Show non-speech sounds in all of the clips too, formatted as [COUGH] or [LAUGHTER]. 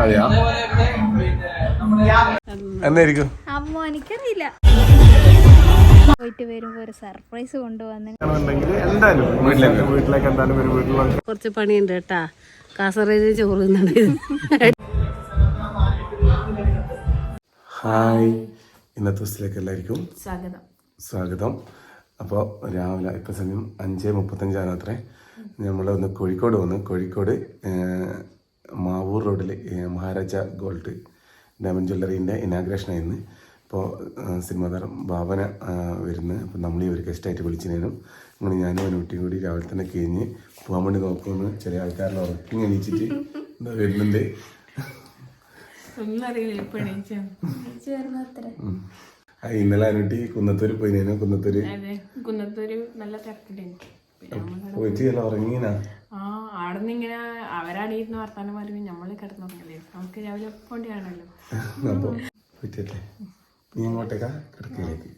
അതെയാ എന്നായിരിക്കും? അമ്മ എനിക്കറിയില്ല. പോയിട്ട് വരുമ്പോ ഒരു സർപ്രൈസ് കൊണ്ടുവന്നു. കുറച്ച് പണിയുണ്ട് കേട്ടാ. കാസർഗോഡ് ചോറ് ഹായ്. ഇന്നത്തെ ദിവസത്തിലേക്ക് എല്ലാവർക്കും സ്വാഗതം. സ്വാഗതം. അപ്പോൾ രാവിലെ ഇപ്പം സമയം അഞ്ച് മുപ്പത്തഞ്ചാണ് അത്രേ നമ്മൾ ഒന്ന് കോഴിക്കോട് വന്ന് കോഴിക്കോട് മാവൂർ റോഡിൽ മഹാരാജ ഗോൾഡ് ഡയമണ്ട് ജ്വല്ലറീന്റെ ഇനാഗ്രേഷൻ ആയിരുന്നു ഇപ്പോൾ സിനിമാ താരം ഭാവന വരുന്നത് അപ്പോൾ നമ്മൾ ഈ ഒരു ഗസ്റ്റായിട്ട് വിളിച്ചതിനും അങ്ങനെ ഞാനും അനുകുട്ടിയും കൂടി രാവിലെ തന്നെ കഴിഞ്ഞ് പോകാൻ വേണ്ടി നോക്കുമെന്ന് ചില ആൾക്കാരുടെ ഉറക്കം എണീച്ചിട്ട് എന്താ വരുന്നുണ്ട്? ഇന്നലെ അനുട്ടി കുന്നത്തൂർ പോയിനേനു കുന്നത്തൂര്? അതെ കുന്നത്തൊരു നല്ല നമ്മൾ പോയിട്ട് ഉറങ്ങീനാ? ആ ആടുന്ന് ഇങ്ങനെ അവരാടിയിരുന്ന വർത്താനം പറയുമ്പോൾ നമ്മൾ കിടന്നുറങ്ങില്ലേ? നമുക്ക് രാവിലെ പോണ്ടിയാണല്ലോ നീ കിടക്കയിലേക്ക്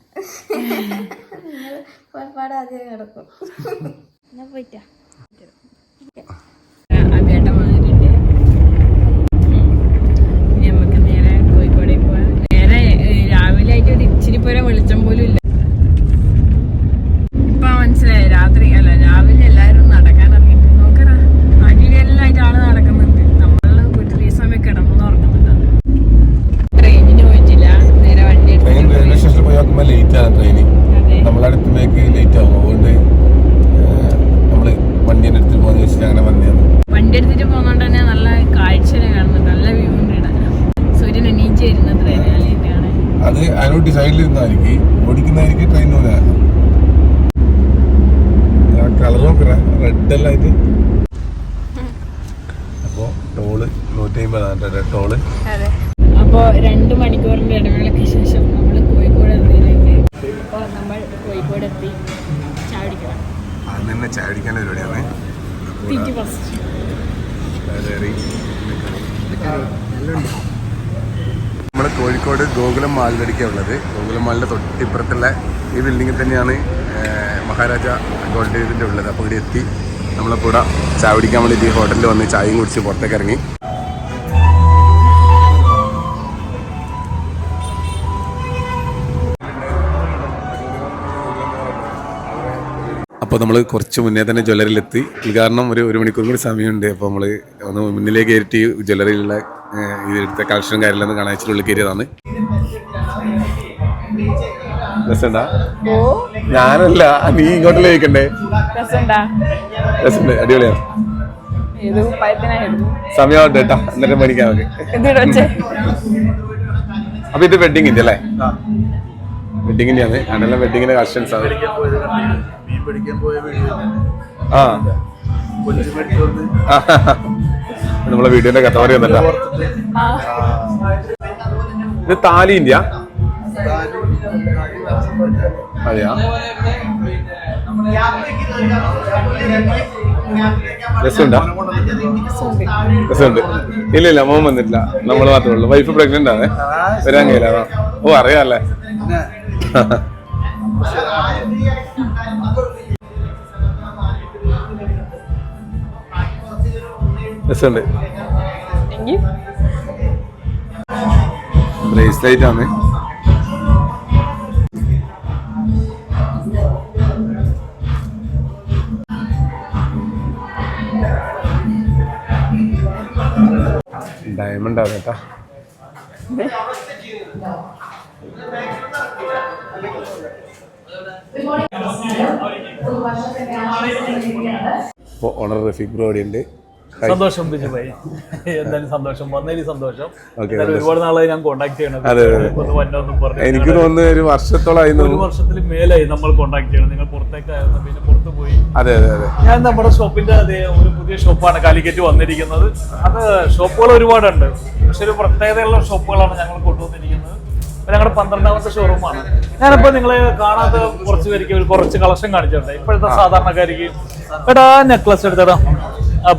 ആദ്യം കിടക്കും. [LAUGHS] ഞാൻ പോയിട്ടാ അഭിയേട്ടൻ വന്നിട്ടുണ്ട് ഇനി നമുക്ക് നേരെ കോഴിക്കോടേക്ക് പോവാം നേരെ ഏഹ്, രാവിലെ ആയിട്ട് ഒരു ഇച്ചിരി പോരെ വെളിച്ചം പോലും ഇല്ല ഇപ്പൊ മനസ്സിലായി രാത്രി അല്ല രാവിലെ എല്ലാരും നടക്കാൻ ഇറങ്ങിട്ട് നോക്കറാ അടിയിലെല്ലായിട്ട് ആൾ നടക്കുന്നുണ്ട് നമ്മൾ വീട്ടിൽ ഈ സമയം കിടന്നു ഉറങ്ങുന്നുണ്ടാണ് ട്രെയിനിന് പോയിട്ടില്ല നേരെ വണ്ടി എടുത്ത് ട്രെയിൻ റെയിൽവേ സ്റ്റേഷനിൽ പോയി നോക്കുമ്പോൾ ലേറ്റ് ആണ് ട്രെയിന് അതെ നമ്മളടുത്തേക്ക് ലേറ്റ് ആവും അതുകൊണ്ട് നമ്മൾ വണ്ടീന്റെ അടുത്ത് പോകുന്ന വെച്ചിട്ട് അങ്ങനെ വന്നതാണ് വണ്ടി എടുത്തിട്ട് പോകുന്നോണ്ട് തന്നെ നല്ല കാഴ്ച കാണുന്നുണ്ട് നല്ല വ്യൂ ഉണ്ട് ഇവിടെ സൂര്യൻ എണീച്ച് വരുന്ന ട്രെയിനാണ് അതിനോട്ട് സൈഡിൽ ഇരുന്നായിരിക്കും ഓടിക്കുന്നതായിരിക്കും ട്രെയിൻ പോലെ കളർ നോക്കറ റെഡ് എല്ലാം ആയിട്ട് അപ്പോ ടോൾ നൂറ്റി അമ്പതാണ് ടോൾ അതെ. അപ്പോൾ രണ്ട് മണിക്കൂറിന്റെ ഇടവേളയ്ക്ക് ശേഷം നമ്മൾ കോഴിക്കോട് എത്തിയിട്ടുണ്ട് അപ്പോൾ നമ്മൾ കോഴിക്കോട് എത്തി. ചാടിക്കണം അത് തന്നെ ചാടിക്കാൻ പരിപാടിയാണ്. തിരിച്ച് ഫസ്റ്റ് കോഴിക്കോട് ഗോകുലം മാളിലടിക്കാണ് ഉള്ളത്. ഗോകുലം മാളിന്റെ തൊട്ടിപ്പുറത്തുള്ള ഈ ബിൽഡിങ്ങിൽ തന്നെയാണ് മഹാരാജ ഗോൾഡ് ഇതിന്റെ ഉള്ളത് അപ്പോൾ ഇവിടെ എത്തി നമ്മളെ കൂടെ ചായ കുടിക്കാൻ വേണ്ടിയിട്ട് ഈ ഹോട്ടലിൽ വന്ന് ചായയും കുടിച്ച് പുറത്തേക്ക് ഇറങ്ങി. അപ്പോൾ നമ്മൾ കുറച്ച് മുന്നേ തന്നെ ജ്വല്ലറിയിലെത്തി. ഉദ്ഘാടനം ഒരു ഒരു മണിക്കൂർ കൂടി സമയമുണ്ട്. അപ്പോൾ നമ്മൾ ഒന്ന് മുന്നിലേക്ക് കയറ്റി ജ്വല്ലറിയിലുള്ള ഇവിടുത്തെ കളക്ഷൻ കളക്ഷനും കാര്യങ്ങളൊന്നും കാണാൻ ഇച്ചിരി ഉള്ളിൽ കയറിയതാണ്. ഞാനല്ല നീ ഇങ്ങോട്ട് ലയിക്കണ്ടേ രസമുണ്ടാ? അടിപൊളിയാണ് സമയമാവട്ടെ കേട്ടാ എന്നിട്ട് മേടിക്കാം നമുക്ക് അപ്പൊ ഇത് വെഡിങ്ങിന്റെ അല്ലേ? വെഡിങ്ങിന്റെ ആണ് അതെല്ലാം വെഡിങ്ങിന്റെ കളക്ഷൻസ് ആണ്. ആ. നമ്മളെ വീഡിയോന്റെ കഥ പറയുന്നില്ല ഇത് താലി ഇന്ത്യ. അതെയാ? രസമുണ്ടാ? രസമുണ്ട്. ഇല്ല ഇല്ല മോൻ വന്നിട്ടില്ല. നമ്മൾ മാത്രമേ ഉള്ളൂ. വൈഫ് പ്രഗ്നന്റ് ആണ്. വരാൻ കഴിയില്ല. ഓ അറിയാല്ലേ [LAUGHS] രസമുണ്ട്. ബ്രേസ്ലൈറ്റ് ആണ് ഡയമണ്ട് ആണ് കേട്ടാ. ഓണർ റഫീഖ് ബ്രോ ഇവിടെ ഉണ്ട് സന്തോഷം ബിജുഭായി എന്തായാലും സന്തോഷം. വന്നതിൽ സന്തോഷം. ഒരുപാട് നാളായി ഞാൻ കോൺടാക്ട് പറഞ്ഞു എനിക്ക് തോന്നുന്നു ഒരു വർഷത്തോളമായി ഒരു. വർഷത്തിൽ മേലായി നമ്മൾ കോൺടാക്ട് ചെയ്യണം. നിങ്ങൾ പുറത്തേക്കായിരുന്നു പിന്നെ പുറത്തു പോയി. അതെ അതെ അതെ. ഞാൻ നമ്മുടെ ഷോപ്പിന്റെ അതേ ഒരു പുതിയ ഷോപ്പാണ് കാലിക്കറ്റ് വന്നിരിക്കുന്നത്. അത് ഷോപ്പുകൾ ഒരുപാടുണ്ട്. പക്ഷെ ഒരു പ്രത്യേകതയുള്ള ഷോപ്പുകളാണ് ഞങ്ങൾ കൊണ്ടുവന്നിരിക്കുന്നത്. ഞങ്ങളുടെ പന്ത്രണ്ടാമത്തെ ഷോറൂമാണ്. ഞാനിപ്പോ നിങ്ങളെ കാണാത്ത കുറച്ച് പേർക്ക് കുറച്ച് കളക്ഷൻ കാണിച്ചിട്ടുണ്ട്. ഇപ്പോഴത്തെ സാധാരണക്കാർക്ക് എടാ നെക്ലസ് എടുത്തടാ.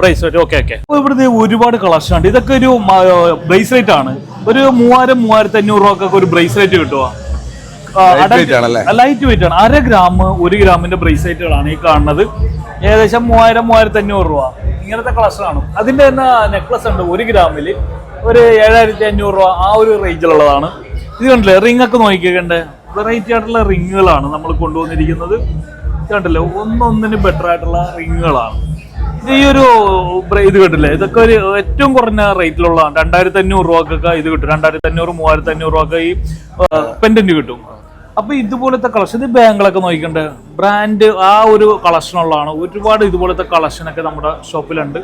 ബ്രേസ്ലെറ്റ് ഓക്കെ ഓക്കെ ഇവിടുത്തെ ഒരുപാട് കളക്ഷൻ ഉണ്ട് ഇതൊക്കെ ഒരു ബ്രേസ്ലെറ്റ് ആണ്. ഒരു മൂവായിരം മൂവായിരത്തി അഞ്ഞൂറ് രൂപ ഒരു ബ്രേസ്ലെറ്റ് കിട്ടുക ലൈറ്റ് വെയിറ്റ് ആണ്. അര ഗ്രാം ഒരു ഗ്രാമിന്റെ ബ്രേസ്ലെറ്റുകളാണ് ഈ കാണുന്നത്. ഏകദേശം മൂവായിരം മൂവായിരത്തി അഞ്ഞൂറ് രൂപ. ഇങ്ങനത്തെ കളക്ഷൻ ആണ് അതിന്റെ തന്നെ നെക്ലസ് ഉണ്ട് ഒരു ഗ്രാമിൽ. ഒരു ഏഴായിരത്തി അഞ്ഞൂറ് രൂപ ആ ഒരു റേഞ്ചിലുള്ളതാണ് ഇത് കണ്ടില്ലേ റിംഗ് ഒക്കെ നോക്കിക്കണ്ടേ വെറൈറ്റി ആയിട്ടുള്ള റിങ്ങുകളാണ് നമ്മൾ കൊണ്ടുവന്നിരിക്കുന്നത്. ഇത് കണ്ടില്ലേ ഒന്നൊന്നിന് ബെറ്റർ ആയിട്ടുള്ള റിങ്ങുകളാണ് ഈ ഒരു ഇത് കിട്ടില്ലേ ഇതൊക്കെ ഒരു ഏറ്റവും കുറഞ്ഞ റേറ്റിലുള്ള രണ്ടായിരത്തി അഞ്ഞൂറ് രൂപക്കൊക്കെ ഇത് കിട്ടും. രണ്ടായിരത്തി അഞ്ഞൂറ് മൂവായിരത്തി അഞ്ഞൂറ് രൂപ ഈ പെൻഡന്റ് കിട്ടും. അപ്പൊ ഇതുപോലത്തെ കളക്ഷൻ ഇത് ബാങ്കുകളൊക്കെ നോക്കിക്കണ്ട്? ബ്രാൻഡ് ആ ഒരു കളക്ഷൻ ഉള്ളതാണ്. ഒരുപാട് ഇതുപോലത്തെ കളക്ഷനൊക്കെ നമ്മുടെ ഷോപ്പിലുണ്ട്.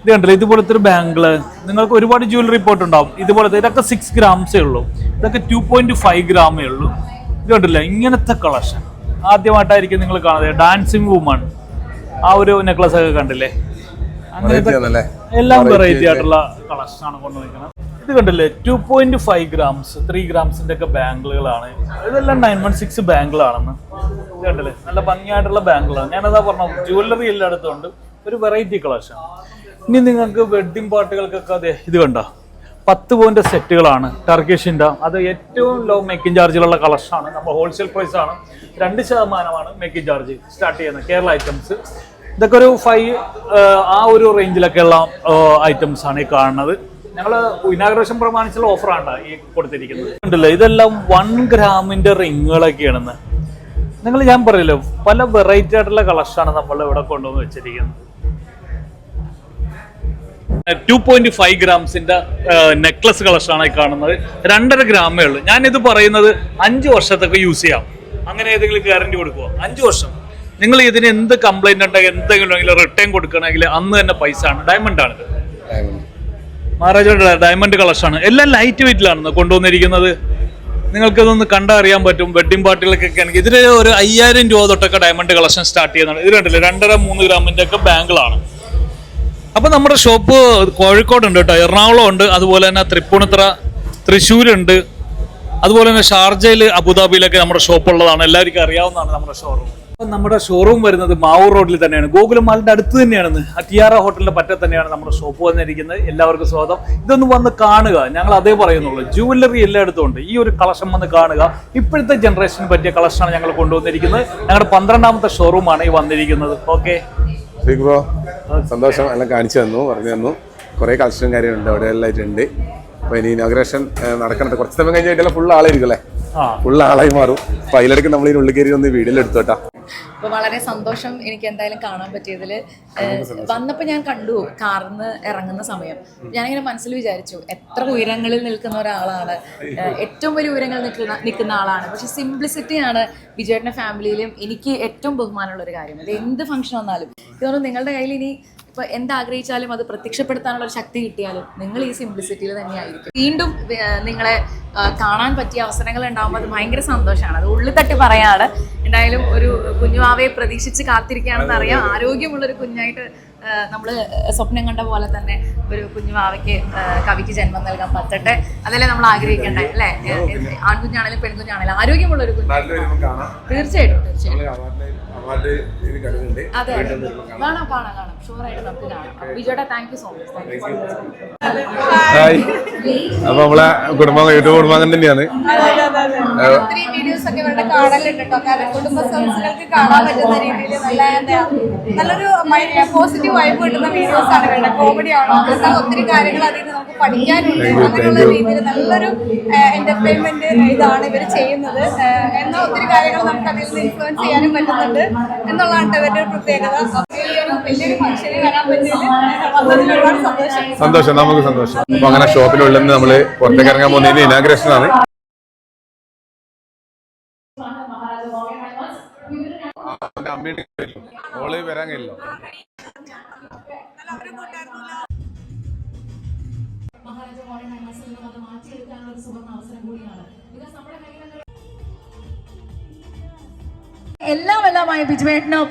ഇത് കണ്ടില്ലേ? ഇതുപോലത്തെ ഒരു ബാങ്കിൾ നിങ്ങൾക്ക് ഒരുപാട് ജ്വല്ലറി പോയിട്ടുണ്ടാവും ഇതുപോലത്തെ ഇതൊക്കെ സിക്സ് ഗ്രാംസേ ഉള്ളൂ. ഇതൊക്കെ ടു പോയിന്റ് ഫൈവ് ഗ്രാമേ ഉള്ളൂ. ഇത് കണ്ടില്ലേ? ഇങ്ങനത്തെ കളക്ഷൻ ആദ്യമായിട്ടായിരിക്കും നിങ്ങൾ കാണുന്നത്. ഡാൻസിങ് വുമൺ ആ ഒരു നെക്ലസ് ഒക്കെ കണ്ടില്ലേ? അങ്ങനത്തെ എല്ലാം വെറൈറ്റി ആയിട്ടുള്ള കളക്ഷൻ ആണ് കൊണ്ടുവന്നിരിക്കുന്നത് ഇത് കണ്ടില്ലേ? Two point five grams three ഗ്രാംസിന്റെ ഒക്കെ ബാങ്കിളുകളാണ് ഇതെല്ലാം നയൻ വൺ സിക്സ് ബാങ്കിളാണെന്ന് ഇത് കണ്ടില്ലേ? നല്ല ഭംഗിയായിട്ടുള്ള ബാങ്കിളാണ് ഞാനതാ പറഞ്ഞു ജുവല്ലറി എല്ലായിടത്തും ഉണ്ട് ഒരു വെറൈറ്റി കളക്ഷൻ ഇനി നിങ്ങൾക്ക് വെഡ്ഡിംഗ് പാർട്ടികൾക്കൊക്കെ അതെ ഇത് കണ്ടോ? പത്ത് പോയിന്റ് സെറ്റുകളാണ് ടർക്കിഷിന്റെ അത് ഏറ്റവും ലോ മേക്കിംഗ് ചാർജിലുള്ള കളക്ഷനാണ് നമ്മൾ ഹോൾസെയിൽ പ്രൈസ് ആണ്. രണ്ട് ശതമാനമാണ് മേക്കിംഗ് ചാർജ് സ്റ്റാർട്ട് ചെയ്യുന്നത്. കേരള ഐറ്റംസ് ഇതൊക്കെ ഒരു ഫൈവ് ആ ഒരു റേഞ്ചിലൊക്കെയുള്ള ഐറ്റംസ് ആണ് ഈ കാണുന്നത്. ഞങ്ങൾ ഇനാഗ്രേഷൻ പ്രമാണിച്ചുള്ള ഓഫറാണ് ഈ കൊടുത്തിരിക്കുന്നത്. ഉണ്ടല്ലോ. ഇതെല്ലാം വൺ ഗ്രാമിന്റെ റിങ്ങുകളൊക്കെയാണെന്ന് നിങ്ങൾ ഞാൻ പറയല്ലോ പല വെറൈറ്റി ആയിട്ടുള്ള കളക്ഷനാണ് നമ്മൾ ഇവിടെ കൊണ്ടുവന്ന് വെച്ചിരിക്കുന്നത്. ടു പോയിന്റ് ഫൈവ് ഗ്രാംസിന്റെ നെക്ലസ് കളക്ഷനാണ് ഈ കാണുന്നത്. രണ്ടര ഗ്രാമേ ഉള്ളൂ. ഇത് പറയുന്നത് അഞ്ച് വർഷത്തൊക്കെ യൂസ് ചെയ്യാം. അങ്ങനെ ഏതെങ്കിലും ഗ്യാരണ്ടി കൊടുക്കുക അഞ്ച് വർഷം. നിങ്ങൾ ഇതിന് എന്ത് കംപ്ലൈന്റ് ഉണ്ടെങ്കിൽ എന്തെങ്കിലും റിട്ടേൺ കൊടുക്കണമെങ്കിൽ അന്ന് തന്നെ പൈസ ആണ്. ഡയമണ്ട് ആണ് മഹാരാജയുടെ ഡയമണ്ട് കളക്ഷൻ ആണ്. എല്ലാം ലൈറ്റ് വെയിറ്റിലാണ് കൊണ്ടുവന്നിരിക്കുന്നത്. നിങ്ങൾക്ക് ഇതൊന്ന് കണ്ടറിയാൻ പറ്റും. വെഡിങ് പാർട്ടികൾക്കൊക്കെ ആണെങ്കിൽ ഇതിൽ ഒരു അയ്യായിരം രൂപ തൊട്ടൊക്കെ ഡയമണ്ട് കളക്ഷൻ സ്റ്റാർട്ട് ചെയ്യുന്നതാണ് ഇത് കണ്ടില്ലേ? രണ്ടര മൂന്ന് ഗ്രാമിന്റെ ഒക്കെ ബാങ്കിളാണ് അപ്പൊ നമ്മുടെ ഷോപ്പ് കോഴിക്കോട് ഉണ്ട് കേട്ടോ. എറണാകുളം ഉണ്ട് അതുപോലെ തന്നെ തൃപ്പൂണിത്തറ തൃശ്ശൂരുണ്ട് അതുപോലെ തന്നെ ഷാർജയിൽ അബുദാബിയിലൊക്കെ നമ്മുടെ ഷോപ്പ് ഉള്ളതാണ്. എല്ലാവർക്കും അറിയാവുന്നതാണ് നമ്മുടെ ഷോറൂം നമ്മുടെ ഷോറൂം വരുന്നത് മാവൂർ റോഡിൽ തന്നെയാണ്. ഗോകുലം മാളിന്റെ അടുത്ത് തന്നെയാണ് അറ്റിയാറ ഹോട്ടലിന്റെ പറ്റ തന്നെയാണ് നമ്മുടെ ഷോപ്പ് വന്നിരിക്കുന്നത്. എല്ലാവർക്കും സ്വാഗതം. ഇതൊന്ന് വന്ന് കാണുക. ഞങ്ങൾ അതേ പറയുന്നുള്ളൂ. ജുവല്ലറി എല്ലായിടത്തും ഉണ്ട് ഈ ഒരു കളക്ഷൻ വന്ന് കാണുക. ഇപ്പോഴത്തെ ജനറേഷന് പറ്റിയ കളക്ഷനാണ് ഞങ്ങൾ കൊണ്ടുവന്നിരിക്കുന്നത്. ഞങ്ങളുടെ പന്ത്രണ്ടാമത്തെ ഷോറൂമാണ് ഈ വന്നിരിക്കുന്നത്. ഓക്കെ സന്തോഷം എല്ലാം കാണിച്ചു തന്നു പറഞ്ഞു തന്നു. കുറേ കളക്ഷനും കാര്യങ്ങളുണ്ട് അവിടെ എല്ലാം എല്ലായിട്ടുണ്ട് അപ്പോൾ ഇനി ഇനോഗ്രേഷൻ നടക്കണത് കുറച്ച് സമയം കഴിഞ്ഞിട്ടെല്ലാം ഫുൾ ആളായിരിക്കും അല്ലേ? ഫുൾ ആളായി മാറും. പൈലടക്ക് അതിലിടയ്ക്ക് നമ്മൾ ഈ ഉള്ളിൽ കയറി ഒന്ന് വീടിലെടുത്തോട്ടാ അപ്പൊ അപ്പോൾ വളരെ സന്തോഷം എനിക്ക് എന്തായാലും കാണാൻ പറ്റിയതിൽ വന്നപ്പോൾ ഞാൻ കണ്ടു കാറിന്ന് ഇറങ്ങുന്ന സമയം. ഞാനിങ്ങനെ മനസ്സിൽ വിചാരിച്ചു എത്ര ഉയരങ്ങളിൽ നിൽക്കുന്ന ഒരാളാണ്. ഏറ്റവും വലിയ ഉയരങ്ങളിൽ നിൽക്കുന്ന നിൽക്കുന്ന ആളാണ്. പക്ഷെ സിംപ്ലിസിറ്റിയാണ് വിജയേട്ടന്റെ ഫാമിലിയിലും എനിക്ക് ഏറ്റവും ബഹുമാനമുള്ള ഒരു കാര്യം. അത് എന്ത് ഫംഗ്ഷൻ വന്നാലും. ഇതൊന്നും നിങ്ങളുടെ കയ്യിൽ ഇനി ഇപ്പൊ എന്താഗ്രഹിച്ചാലും അത് പ്രത്യക്ഷപ്പെടുത്താനുള്ള ശക്തി കിട്ടിയാലും നിങ്ങൾ ഈ സിംപ്ലിസിറ്റിയിൽ തന്നെയായിരിക്കും. വീണ്ടും നിങ്ങളെ കാണാൻ പറ്റിയ അവസരങ്ങൾ ഉണ്ടാകുമ്പോൾ അത് ഭയങ്കര സന്തോഷമാണ്. അത് ഉള്ളിൽ തട്ടി പറയാണ്. എന്തായാലും ഒരു കുഞ്ഞുവാവയെ പ്രതീക്ഷിച്ച് കാത്തിരിക്കുകയാണെന്ന് അറിയാം. ആരോഗ്യമുള്ളൊരു കുഞ്ഞായിട്ട് നമ്മൾ സ്വപ്നം കണ്ട പോലെ തന്നെ ഒരു കുഞ്ഞുവാവയ്ക്ക് ആ, കവിക്ക് ജന്മം നൽകാൻ പറ്റട്ടെ. അതല്ലേ നമ്മൾ ആഗ്രഹിക്കണ്ടേ അല്ലേ? ഏഹ് ആൺകുഞ്ഞാണെങ്കിലും പെൺകുഞ്ഞാണെങ്കിലും ആരോഗ്യമുള്ള ഒരു കുഞ്ഞ് തീർച്ചയായിട്ടും തീർച്ചയായിട്ടും. അതെ അതെ. കാണാം. കാണാം കാണാം ഷുവറായിട്ട് നമുക്ക് കാണാം. വിജയുടെ താങ്ക് യു സോ മച്ച് അപ്പൊ സോ മച്ച് ഹായ്. അപ്പോൾ നമ്മളെ കുടുംബം യൂട്യൂബ് കുടുംബം തന്നെയാണ്. ഒത്തിരി വീഡിയോസ് ഒക്കെ ഇവരുടെ കാണലുണ്ട് കേട്ടോ. കാരണം കുടുംബ സംസ്ഥകൾക്ക് കാണാൻ പറ്റുന്ന രീതിയിൽ നല്ല നല്ലൊരു പോസിറ്റീവ് വൈബ് കിട്ടുന്ന വീഡിയോസ് ആണ് ഇവരുടെ കോമഡി ആണോ? എന്നാൽ ഒത്തിരി കാര്യങ്ങൾ അതിൽ നിന്ന് നമുക്ക് പഠിക്കാനുണ്ട്. അങ്ങനെയുള്ള രീതിയിൽ നല്ലൊരു എന്റർടൈൻമെന്റ് ഇതാണ് ഇവർ ചെയ്യുന്നത്. എന്നാൽ ഒത്തിരി കാര്യങ്ങൾ നമുക്ക് അതിൽ നിന്ന് ഇൻഫ്ലുവൻസ് ചെയ്യാനും പറ്റുന്നുണ്ട് എന്നുള്ളതാണ് അവരുടെ ഒരു പ്രത്യേകത. അപ്പോൾ ഈ ഒരു വലിയൊരു ഫംഗ്ഷനിൽ വരാൻ പറ്റിയതിൽ വന്നതിൽ ഒരുപാട് അമ്മയുടെ ഓൾ വരാൻ സന്തോഷം മഹാരാജ അങ്ങനെ ഷോപ്പിനുള്ളിൽ നിന്ന് അത് മാറ്റിയെടുക്കാനുള്ള ഒരു സുവർണ അവസരം കൂടിയാണ്. ഓൾ നമ്മുടെ കഴിയില്ല എല്ലാം എല്ലാമായ ബിജുവേട്ടനും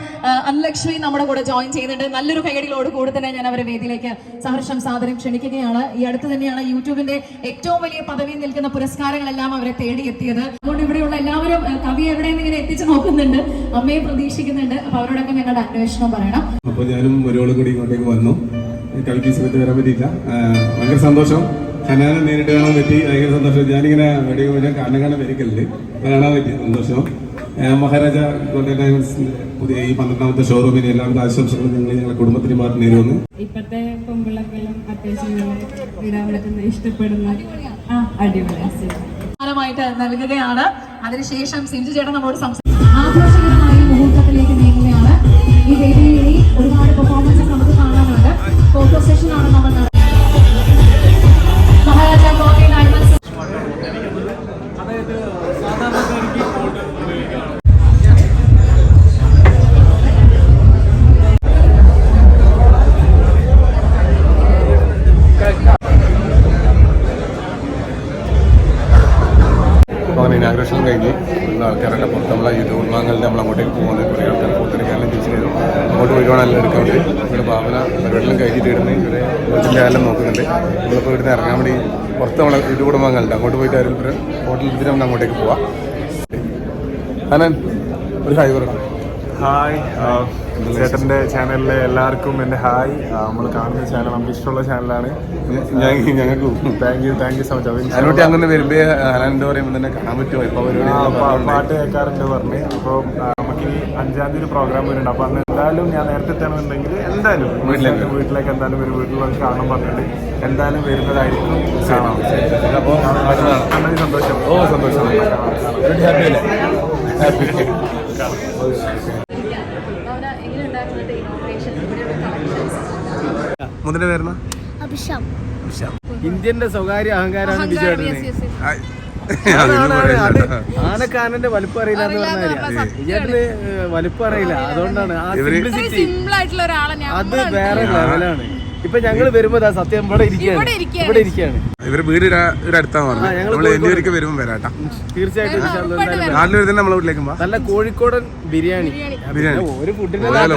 അന്നലക്ഷ്മി നമ്മുടെ കൂടെ ജോയിൻ ചെയ്യുന്നുണ്ട്. നല്ലൊരു കൈയടികളോട് കൂടെ തന്നെ ഞാൻ അവരെ വേദിയിലേക്ക് സഹർഷം സാദരം ക്ഷണിക്കുകയാണ്. ഈ അടുത്ത് തന്നെയാണ് യൂട്യൂബിന്റെ ഏറ്റവും വലിയ പദവിയിൽ നിൽക്കുന്ന പുരസ്കാരങ്ങളെല്ലാം അവരെ തേടിയെത്തിയത്. അതുകൊണ്ട് ഇവിടെയുള്ള എല്ലാവരും കവി കവി എവിടെയെന്ന് ഇങ്ങനെ എത്തിച്ചു നോക്കുന്നുണ്ട്? അമ്മയെ പ്രതീക്ഷിക്കുന്നുണ്ട്. അപ്പൊ അവരോടൊക്കെ ഞങ്ങളുടെ അന്വേഷണം പറയണം. അപ്പൊ ഞാനും ഒരാളും കൂടി ഇങ്ങോട്ടേക്ക് വന്നു. കവിക്ക് സമയത്ത് വരാൻ പറ്റിയില്ല. ഭയങ്കര സന്തോഷം. ഹനാനെ നേരിട്ട് കാണാൻ പറ്റി. ഭയങ്കര സന്തോഷം. ഞാനിങ്ങനെ വെടി ഞാൻ കാണാൻ വരിക്കലുണ്ട് കാണാൻ പറ്റി. സന്തോഷം. മഹാരാജ ഗോൾഡൻ ഡയമണ്ട്സിന്റെ പുതിയ ഈ പന്ത്രണ്ടാമത്തെ ഷോറൂമിന് എല്ലാവിധ ആശംസകളും ഞങ്ങൾ ഞങ്ങളുടെ കുടുംബത്തിന് മാറി നേരുന്നു. ഇപ്പോഴത്തെ പൊമ്പിളക്കെല്ലാം അത്യാവശ്യം ഇടാൻ പറ്റുന്ന ഇഷ്ടപ്പെടുന്ന ആ അടിപൊളി നൽകുകയാണ്. അതിനുശേഷം സിഞ്ചു ചേട്ടൻ നമ്മളോട് സംസാരിക്കും. ആഘോഷകരമായ മുഹൂർത്തത്തിലേക്ക് നീങ്ങുകയാണ്. ഈ വേദിയിൽ ഒരുപാട് പെർഫോമൻസസ് നമുക്ക് കാണാനുണ്ട്. ഫോട്ടോ സെഷൻ ആണ് നമ്മൾ ഉള്ള ആൾക്കാരൊക്കെ പുറത്ത് നമ്മളെ ഇത് ഉൾമാങ്ങളുടെ നമ്മൾ അങ്ങോട്ടേക്ക് പോകുന്നത് കുറേ ആൾക്കാർ പുറത്തിരിക്കാനും തിരിച്ചു വരും. അങ്ങോട്ട് എല്ലാം എടുക്കാറുണ്ട് ഇവിടെ ഭാവന പരിപാടിയെല്ലാം കഴിഞ്ഞിട്ട് ഇടുന്നത് ഇവരെ വീട്ടിന്റെ കാലം നോക്കുന്നുണ്ട്. നമ്മളിപ്പോൾ ഇവിടുന്ന് ഇറങ്ങാൻ വേണ്ടി പുറത്ത് നമ്മളെ ഇത് കുടുംബങ്ങളുണ്ട് അങ്ങോട്ട് പോയിട്ട് ആരും ഹോട്ടലിൽ നമ്മൾ അങ്ങോട്ടേക്ക് പോവാം. അനൻ ഒരു ഹായ് പറഞ്ഞു ഹായ് ചേട്ടന്റെ ചാനലിലെ എല്ലാവർക്കും എന്റെ ഹായ് നമ്മൾ കാണുന്ന ചാനൽ നമുക്ക് ഇഷ്ടമുള്ള ചാനലാണ് ഞങ്ങൾക്ക്. Thank you thank you so much അത് അതിനോട്ട് അങ്ങനെ വരുമ്പോൾ അനന്റെ പറയുമ്പോൾ തന്നെ കാണാൻ പറ്റുമോ? ഇപ്പോൾ പാട്ട് കേൾക്കാറുണ്ട് പറഞ്ഞ്. അപ്പോൾ നമുക്ക് ഈ അഞ്ചാം തീയതി പ്രോഗ്രാം വരുന്നുണ്ട്. അപ്പോൾ അന്ന് എന്തായാലും ഞാൻ നേരത്തെ എത്തണമെന്നുണ്ടെങ്കിൽ എന്തായാലും വീട്ടിലേക്ക്. വീട്ടിലേക്ക് എന്തായാലും വരും വീട്ടിലൊക്കെ കാണാൻ പറഞ്ഞിട്ടുണ്ട് എന്തായാലും വരുന്നതായിരിക്കും. കാണാം. അപ്പോൾ സന്തോഷം. ഓ സന്തോഷം. Happy happy മുതിന്റെ പേരുന്ന? ഇന്ത്യന്റെ സ്വകാര്യ അഹങ്കാരമാണ് ബിജുവേട്ടന് ആനക്കാരന്റെ വലിപ്പം അറിയില്ല എന്ന് പറഞ്ഞാൽ വിജയേട്ടന് വലുപ്പം അറിയില്ല. അതുകൊണ്ടാണ് ആ ഇവർ സിംപ്ലിസിറ്റി സിമ്പിൾ ആയിട്ടുള്ള ഒരാളെ ഞാൻ അത് വേറെ ലെവലാണ് ഇപ്പൊ ഞങ്ങൾ വരുമ്പോ ദാ സത്യം ഇവിടെ ഇരിക്കുകയാണ്. ഇവിടെ ഇരിക്കുകയാണ്. ഇവർ വീട് അടുത്താന്ന് പറഞ്ഞു നമ്മൾ വരുമ്പോൾ വരാട്ടാ. തീർച്ചയായിട്ടും. നാട്ടിൽ വരുന്ന നമ്മളെ വീട്ടിലേക്ക് നല്ല കോഴിക്കോടൻ ബിരിയാണി. ബിരിയാണി. ഒരു ഫുഡിന്റെ പോയാലോ?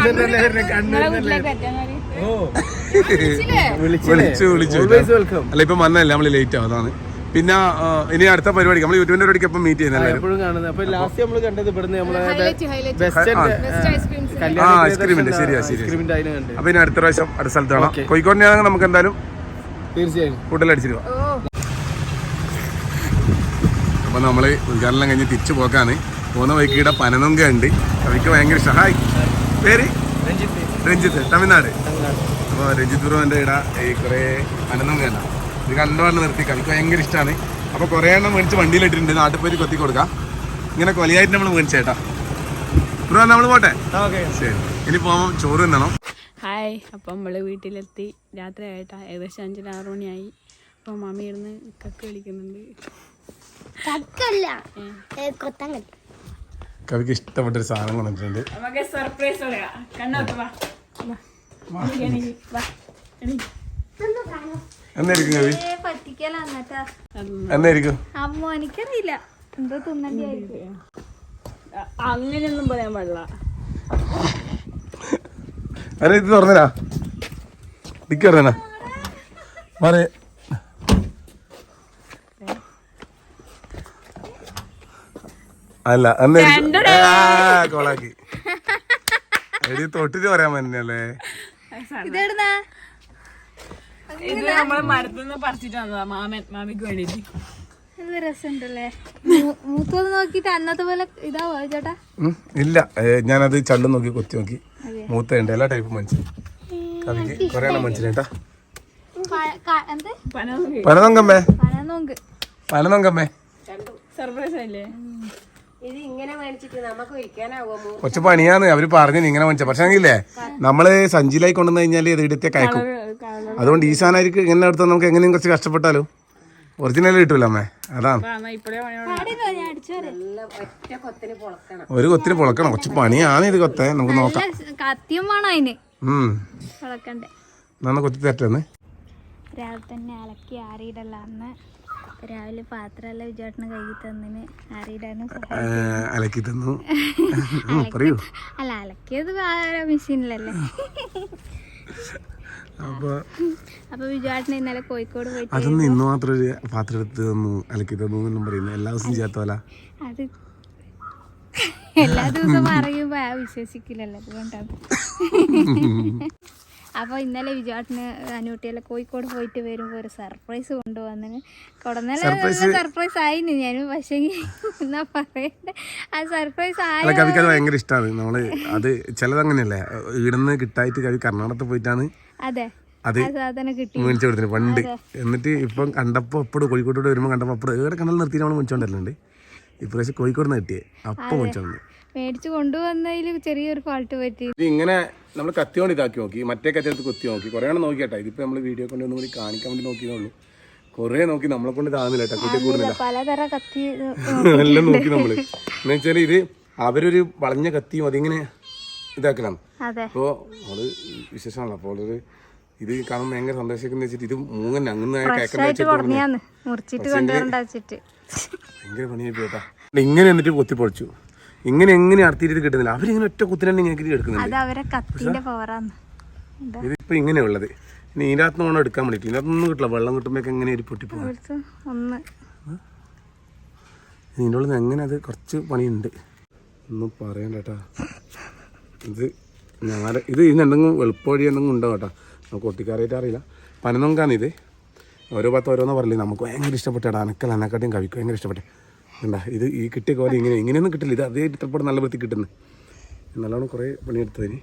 വിളിച്ചു വിളിച്ചു ഓൾവേസ് വെൽക്കം അല്ല ഇപ്പൊ വന്നല്ലേ നമ്മൾ ലേറ്റ് ആവും അതാണ്. പിന്നെ ഇനി അടുത്ത പരിപാടി നമ്മൾ യൂട്യൂബിന്റെ പരിപാടിക്ക് അപ്പം മീറ്റ് ആ, ഐസ്ക്രീമിന്റെ, ശരിയാ, കണ്ട്. അപ്പൊ ഇനി അടുത്ത പ്രാവശ്യം അടുത്ത സ്ഥലത്ത് കാണാം. കോഴിക്കോടിനാണെങ്കിൽ നമുക്ക് എന്തായാലും തീർച്ചയായും. കൂട്ടലടിച്ചിരുവാ അപ്പൊ നമ്മൾ ഉദ്ഘാടനം കഴിഞ്ഞ് തിരിച്ചു പോക്കാണ്. പോകുന്ന വൈകിട്ട് പനനൊങ്ക ഉണ്ട് അവയ്ക്ക് ഭയങ്കര ഇഷ്ടം. ഹായ്. പേര്? രഞ്ജിത്ത് തമിഴ്നാട്. അപ്പോൾ രഞ്ജിത് ബ്രോന്റെ ഇട ഈ കുറേ പനനൊങ്ക ഉണ്ട് ഇത് കണ്ടുകൊണ്ട് നിർത്തിക്കാം. എനിക്ക് ഭയങ്കര ഇഷ്ടമാണ് അപ്പോൾ കുറേ എണ്ണം മേടിച്ച് വണ്ടിയിലിട്ടിട്ടുണ്ട്. നാട്ടിൽ പോയി കൊത്തി കൊടുക്കാം. ഇങ്ങനെ കൊലയായിട്ട് നമ്മൾ മേടിച്ചേട്ടാ ബ്രോ നമ്മൾ പോട്ടെ? ശരി. ഇനി പോകുമ്പോൾ ചോറ് തിന്നണം. ഹായ്. അപ്പം നമ്മൾ വീട്ടിലെത്തി. രാത്രി ആയിട്ടാ. ഏകദേശം അഞ്ചര ആറ് മണിയായി. അപ്പം മമ്മി ഇരുന്ന് കക്ക് കളിക്കുന്നുണ്ട്. കക്കല്ല. കൊത്തങ്കൽ കവിക്ക് ഇഷ്ടപ്പെട്ടൊരു സാധനം കൊണ്ടിട്ടുണ്ട് നമുക്ക് സർപ്രൈസ് പറയാം. കണ്ണോട്ട് വാ. എന്നായിരിക്കും കവി? അമ്മ എനിക്കറിയില്ല എന്തോ തിന്നണ്ടായിരിക്കും അങ്ങനെയൊന്നും പറയാൻ പാടില്ല. അല്ല ഇത് ഡിക്കി മാറി. അല്ല ആ, കൊളാക്കി. തൊട്ടിട്ട് പറയാൻ പറ്റുന്നല്ലേ? ഇതെടുന്നാ ഇത് നമ്മൾ മരത്തുനിന്ന് പറിച്ചിട്ട് വന്നതാ മാമൻ മാമിക്ക് വേണ്ടിട്ട് നല്ല രസമുണ്ടല്ലേ? മൂത്തത് നോക്കിട്ട് അന്നത്തെ പോലെ ഇതാവോ ചേട്ടാ? ഇല്ല. ഞാനത് ചള്ളു നോക്കി കൊത്തി നോക്കി. മൂത്തയുണ്ട് എല്ലാ ടൈപ്പ് മനുഷ്യൻ. കവിക്ക് കുറെ എണ്ണം പനനൊങ്കമ്മേ പ- സർപ്രൈസ് എന്ത്? പനനൊങ്കമ്മേ ഇങ്ങനെ നമുക്ക് കുറച്ച് പണിയാന്ന് അവർ പറഞ്ഞു ഇങ്ങനെ മേടിച്ച. പക്ഷെ അങ്ങില്ലേ നമ്മൾ സഞ്ചിലായി കൊണ്ടുവന്നു കഴിഞ്ഞാൽ ഇത് എടുത്തേ കയക്കും. അതുകൊണ്ട് ഈ സാധനം ഇങ്ങനെ എടുത്താൽ നമുക്ക് എങ്ങനെയും കുറച്ച് കഷ്ടപ്പെട്ടാലോ? ഒറിജിനൽ കിട്ടൂല അമ്മേ. അതാണ്. ഒരു കൊത്തിന് പൊളക്കണം. കുറച്ച് പണിയാണ് ഇത് കൊത്തെ. നമുക്ക് നോക്കാം. കത്തിയും വേണം അതിന്. കൊത്തി തരട്ടെന്ന് രാവിലെ തന്നെ അലക്കി ആറിയിടല്ല അന്ന് രാവിലെ പാത്രമല്ല വിചാട്ടന് കഴുകി തന്നിന് ആറിയിടാനും അലക്കി തന്നു. [LAUGHS] പറയൂ. അല്ല അലക്കിയത് വേറെ മെഷീനിലല്ലേ? അപ്പൊ അപ്പൊ വിജുവാട്ടിന് ഇന്നലെ കോഴിക്കോട് പോയി അതൊന്നും ഇന്ന് മാത്രം ഒരു പാത്രം എടുത്ത് തന്നു അലക്കി തന്നു എന്നും പറയുന്നു. എല്ലാ ദിവസവും ചെയ്യാത്ത അത് എല്ലാ ദിവസവും പറയുമ്പോ വിശ്വസിക്കില്ലല്ലോ അതുകൊണ്ടാണ്. [LAUGHS] അപ്പോൾ ഇന്നലെ വിജാട്ടിന് അനുകുട്ടിയെല്ലാം കോഴിക്കോട് പോയിട്ട് വരുമ്പോൾ ഒരു സർപ്രൈസ് കൊണ്ടുവന്നിന്. കൊടന്നല്ല സർപ്രൈസ് ആയിരുന്നു ഞാൻ പക്ഷേ എന്നാ പറയണ്ടേ? ആ സർപ്രൈസ് ആയിരുന്നു ഭയങ്കര ഇഷ്ടമാണ് നമ്മൾ അത് ചിലതങ്ങനെയല്ലേ? ഇവിടുന്ന് കിട്ടായിട്ട് കവി കർണാടകത്തിൽ പോയിട്ടാണ് അതെ. പണ്ട് എന്നിട്ട് ഇപ്പം കണ്ടപ്പോ അപ്പോഴും കോഴിക്കോട്ടോട് വരുമ്പോൾ കണ്ടപ്പോൾ അപ്പോഴും ഏടെ കണ്ടാൽ നിർത്തി നമ്മൾ മേടിച്ചോണ്ടല്ലുണ്ട് ഇപ്രാവശ്യം കോഴിക്കോട് നിന്ന് കിട്ടിയേ. അപ്പൊ മേടിച്ചോണ്ട് മേടിച്ച് കൊണ്ടുവന്നതിൽ ചെറിയൊരു ഫാൾട്ട് പറ്റി. ഇത് ഇങ്ങനെ നമ്മൾ കത്തിയോണ്ട് ഇതാക്കി നോക്കി. മറ്റേ കത്തിയെടുത്ത് കുത്തി നോക്കി. കുറേ എണ്ണം നോക്കിയാട്ടെ. ഇതിപ്പോൾ നമ്മൾ വീഡിയോ കൊണ്ട് ഒന്നും കൂടി കാണിക്കാൻ വേണ്ടി നോക്കിയേ ഉള്ളൂ. കുറേ നോക്കി നമ്മളെ കൊണ്ട് ഇതാകുന്നില്ല കേട്ടോ. കുട്ടി കൂടുന്നില്ല. പലതരം കത്തി [LAUGHS] എല്ലാം നോക്കി നമ്മൾ. എന്ന് വെച്ചാൽ ഇത് അവരൊരു വളഞ്ഞ കത്തിയും അതിങ്ങനെ ഇതാക്കണം. അതെ. അപ്പോൾ അവൾ വിശേഷമാണല്ലോ. അപ്പോൾ അവളൊരു ഇത് കാണുമ്പോൾ ഭയങ്കര സന്തോഷിക്കുന്ന വെച്ചിട്ട് ഇത് മൂങ്ങൻ അങ്ങനെ ഭയങ്കര പണിയായി പോയിട്ടാ ഇങ്ങനെ എന്നിട്ട് കൊത്തി പൊളിച്ചു ഇങ്ങനെ എങ്ങനെ അടുത്തിട്ട് കിട്ടുന്നില്ല. അവരിങ്ങനെ ഒറ്റ കുത്തിനെ ഇങ്ങനെ എടുക്കുന്നുണ്ട്. ഇതിപ്പോ ഇങ്ങനെ ഉള്ളത്. ഇനി ഇതിനകത്ത് വേണം എടുക്കാൻ വേണ്ടിട്ട് ഇതിനകത്തൊന്നും കിട്ടില്ല. വെള്ളം കിട്ടുമ്പോഴൊക്കെ എങ്ങനെ ഒരു പൊട്ടിപ്പോകും ഇതിന്റെ ഉള്ളിൽ എങ്ങനെ അത് കുറച്ച് പണിയുണ്ട്? ഒന്നും പറയണ്ട കേട്ടാ. ഇത് ഞാൻ ഇത് ഇതിന് എന്തെങ്കിലും എളുപ്പവഴി എന്തെങ്കിലും ഉണ്ടോ കേട്ടോ? നമുക്ക് ഒട്ടിക്കാറായിട്ട് അറിയില്ല. പനനൊങ്കാണ് ഇത്. ഓരോ ഭാഗത്ത് ഓരോന്ന് പറയില്ലേ നമുക്ക് ഭയങ്കര ഇഷ്ടപ്പെട്ട അനക്കൽ അനക്കാട്ടിയും കവിക്ക് ഭയങ്കര ഇഷ്ടപ്പെട്ടെ. എന്താ ഇത് ഈ കിട്ടിയ കോല ഇങ്ങനെ ഇങ്ങനെയൊന്നും കിട്ടില്ല. ഇത് അതേ ഇത്രപ്പെട്ട് നല്ല വൃത്തി കിട്ടുന്നു. നല്ലോണം കുറേ പണിയെടുത്തതിന്.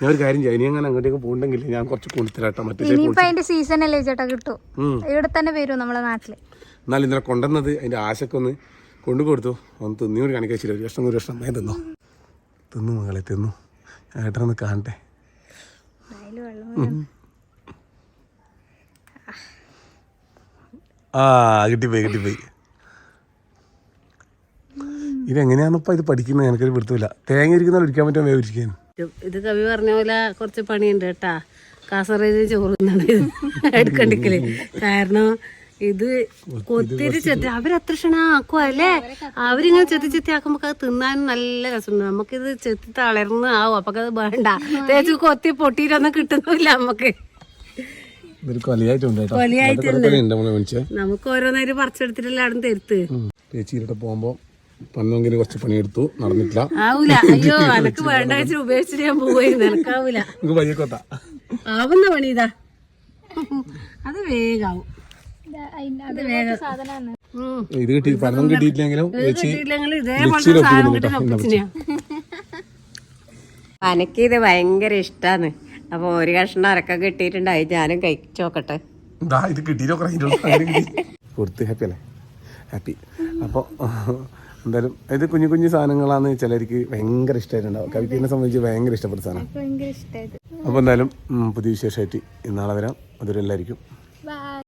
ഞാൻ ഒരു കാര്യം ചെയ്യാം. ഇനി അങ്ങനെ അങ്ങോട്ടേക്ക് പോകണ്ടെങ്കിൽ ഞാൻ കുറച്ച് കൊണ്ടുത്തരാട്ടോ മറ്റേ സീസൺ അല്ലേ ചേട്ടാ കിട്ടും. ഇവിടെ തന്നെ വരും നമ്മളെ നാട്ടിൽ. എന്നാൽ ഇന്നലെ കൊണ്ടുവന്നത് അതിന്റെ ആശക്ക് ഒന്ന് കൊണ്ടു കൊടുത്തു. ഒന്ന് തിന്നി കൂടി കാണിക്കാൻ ഒരു കഷ്ണം ഒരു കഷ്ണം. ഞാൻ തിന്നു? തിന്നു മകളെ തിന്നു. ഏട്ടനൊന്ന് കാണട്ടെ. വെള്ളം ആ കിട്ടിപ്പോയി കിട്ടിപ്പോയി. ഇതെങ്ങനെയാണിപ്പോൾ ഇത് പഠിക്കുന്നത്? എനിക്ക് പിടുത്തമില്ല. തേങ്ങ ഇരിക്കുന്ന ഒരിക്കാൻ പറ്റുമോ? ഇത് കവി പറഞ്ഞ പോലെ കുറച്ച് പണിയുണ്ട് കേട്ടാ. കാസർഗോഡ് ചോറുന്നാണ് എടുക്കണ്ടിക്കൽ കാരണം ഇത് കൊത്തിരി ചെത്തി അവരത്ര ക്ഷണാക്കുക അല്ലേ? അവരിങ്ങനെ ചെത്തി ചെത്തി ആക്കുമ്പോ അത് തിന്നാനും നല്ല രസമുണ്ട്. നമുക്കിത് ചെത്തി തളർന്ന് ആവും അപ്പൊ അത് വേണ്ട. തേച്ച് കൊത്തി പൊട്ടിയിട്ടൊന്നും കിട്ടുന്നില്ല നമുക്ക്. നമുക്ക് ഓരോന്നേരം പറിച്ചെടുത്തിട്ടല്ല തരുത്ത് ചേച്ചിയുടെ പോകുമ്പോ പന്നെങ്കിലും കുറച്ച് പണിയെടുത്തു. നടന്നിട്ടില്ല. ആവൂല. [LAUGHS] അയ്യോ എനക്ക് വേണ്ട വെച്ച് ഉപേക്ഷിച്ചിട്ട് ഞാൻ എനക്കാവൂല പയ്യക്കൊത്ത ആവുന്ന പണി ഇതാ. അത് വേഗാവും. അത് വേഗം. സാധനമാണ്. ഇത് കിട്ടി പണം കിട്ടിയിട്ടില്ലെങ്കിലും ഇത് ഭയങ്കര ഇഷ്ടാണ് അപ്പൊ ഒരു കഷ്ണം അരക്ക കിട്ടിയിട്ടുണ്ടായി. ഞാനും കഴിച്ചോക്കട്ടെ ദാ ഇത് കിട്ടിയിട്ടോ കൊടുത്ത് ഹാപ്പി അല്ലേ? ഹാപ്പി അപ്പോൾ എന്തായാലും ഇത് കുഞ്ഞു കുഞ്ഞു സാധനങ്ങളാണ് ചിലർക്ക് ഭയങ്കര ഇഷ്ടമായിട്ടുണ്ടാവും കവിക്കിനെ സംബന്ധിച്ച് ഭയങ്കര ഇഷ്ടപ്പെട്ട സാധനം. അപ്പോൾ എന്തായാലും പുതിയ വിശേഷമായിട്ട് ഇന്നാളെ വരാം. അതൊരു എല്ലാവർക്കും